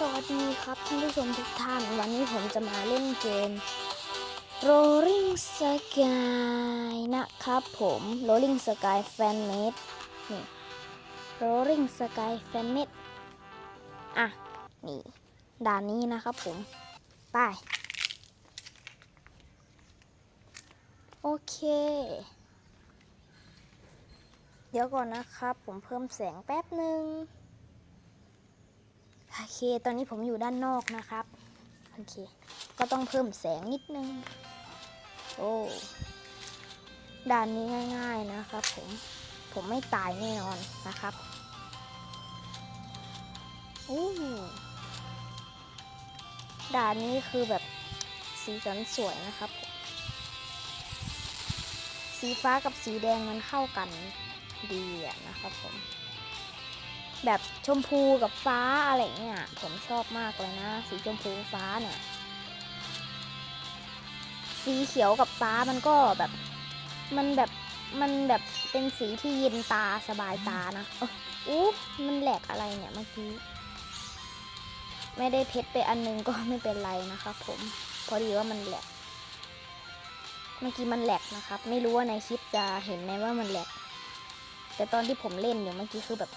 สวัสดีครับท่านผู้ชมทุกท่าน วันนี้ผมจะมาเล่นเกม Rolling Sky นะครับผม Rolling Sky Fan Made นี่ Rolling Sky Fan Made อะ นี่ ด่านนี้นะครับผม ไป โอเค เดี๋ยวก่อนนะครับ ผมเพิ่มแสงแป๊บหนึ่ง โอเค ตอนนี้ผมอยู่ด้านนอกนะครับ โอเค ก็ต้องเพิ่มแสงนิดนึง โอ้ด่านนี้ง่าย ๆนะครับผม ผมไม่ตายแน่นอนนะครับอู้ด่านนี้คือแบบสีสันสวยนะครับ สีฟ้ากับสีแดงมันเข้ากันดีอะนะครับผม แบบชมพูกับฟ้าอะไรเงี้ยผมชอบมากเลยนะ สีชมพูฟ้าเนี่ย สีเขียวกับฟ้ามันก็แบบ มันแบบมันแบบเป็นสีที่เย็นตาสบายตานะอ้ออู้มันแหลกอะไรเนี่ยเมื่อกี้ ไม่ได้เพชรไปอันนึงก็ไม่เป็นไรนะครับผม พอดีว่ามันแหลก เมื่อกี้มันแหลกนะครับ ไม่รู้ว่าในคลิปจะเห็นไหมว่ามันแหลก แต่ตอนที่ผมเล่นอยู่เมื่อกี้คือแบบ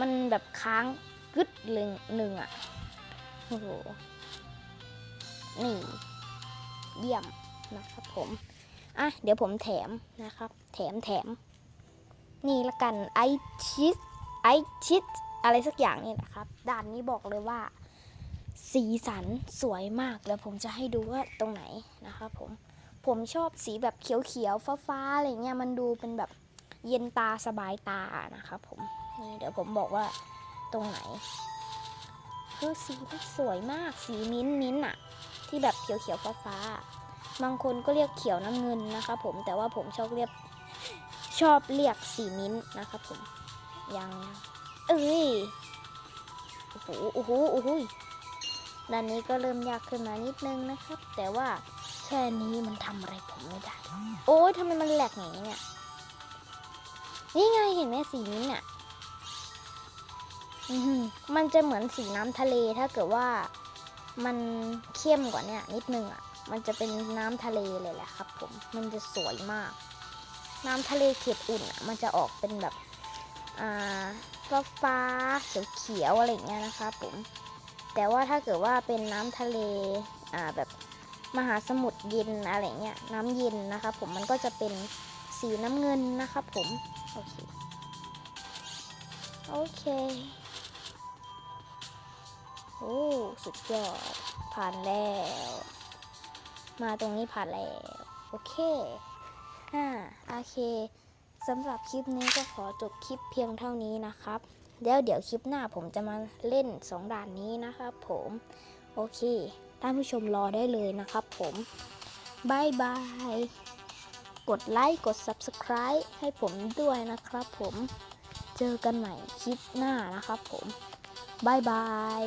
มันแบบค้างกึดหนึ่งหนึ่งอะโอ้โห นี่ เยี่ยมนะครับผม อะ เดี๋ยวผมแถมนะครับ แถมแถม นี่ละกันไอชิสไอชิสอะไรสักอย่างนี่นะครับ ด้านนี้บอกเลยว่า สีสันสวยมากแล้วผมจะให้ดูว่าตรงไหนนะครับผม ผมชอบสีแบบเขียวๆ ฟ้าๆ อะไรเงี้ย มันดูเป็นแบบเย็นตาสบายตานะครับผม นี่เดี๋ยวผมบอกว่าตรงไหนคือสีมันสวยมากสีมิ้นท์มิ้นท์อะที่แบบเขียวเขียวฟ้าฟ้าบางคนก็เรียกเขียวน้ำเงินนะครับผมแต่ว่าผมชอบเรียกชอบเรียกสีมิ้นท์นะครับผมยังเอ้ยโอ้โหโอ้โหโอ้โหด้านนี้ก็เริ่มยากขึ้นมานิดนึงนะครับ แต่ว่าแค่นี้มันทำอะไรผมไม่ได้ โอ้ยทำไมมันแหลกอย่างนี้เนี่ยนี่ไงเห็นไหมสีมิ้นท์เนี่ยอื้อหือ มันจะเหมือนสีน้ำทะเลถ้าเกิดว่ามันเข้มกว่านี่นิดนึงอะ มันจะเป็นน้ำทะเลเลยแหละครับ ผม มันจะสวยมาก น้ำทะเลเขียดอุ่นอะ มันจะออกเป็นแบบอ่าฟ้าฟ้าเขียวเขียวอะไรเงี้ยนะครับผม แต่ว่าถ้าเกิดว่าเป็นน้ำทะเลอ่าแบบมหาสมุทรเย็นอะไรเงี้ย น้ำเย็นนะครับผม มันก็จะเป็นสีน้ำเงินนะครับผม โอเค โอเค สุดยอด ผ่านแล้ว มาตรงนี้ผ่านแล้ว โอเคอ่าโอเคสำหรับคลิปนี้ก็ขอจบคลิปเพียงเท่านี้นะครับเดี๋ยวเดี๋ยวคลิปหน้าผมจะมาเล่นสองด่านนี้นะครับผม โอเค ท่านผู้ชมรอได้เลยนะครับผมบายบาย กดไลค์ กด Subscribe ให้ผมด้วยนะครับผม เจอกันใหม่คลิปหน้านะครับผมบายบาย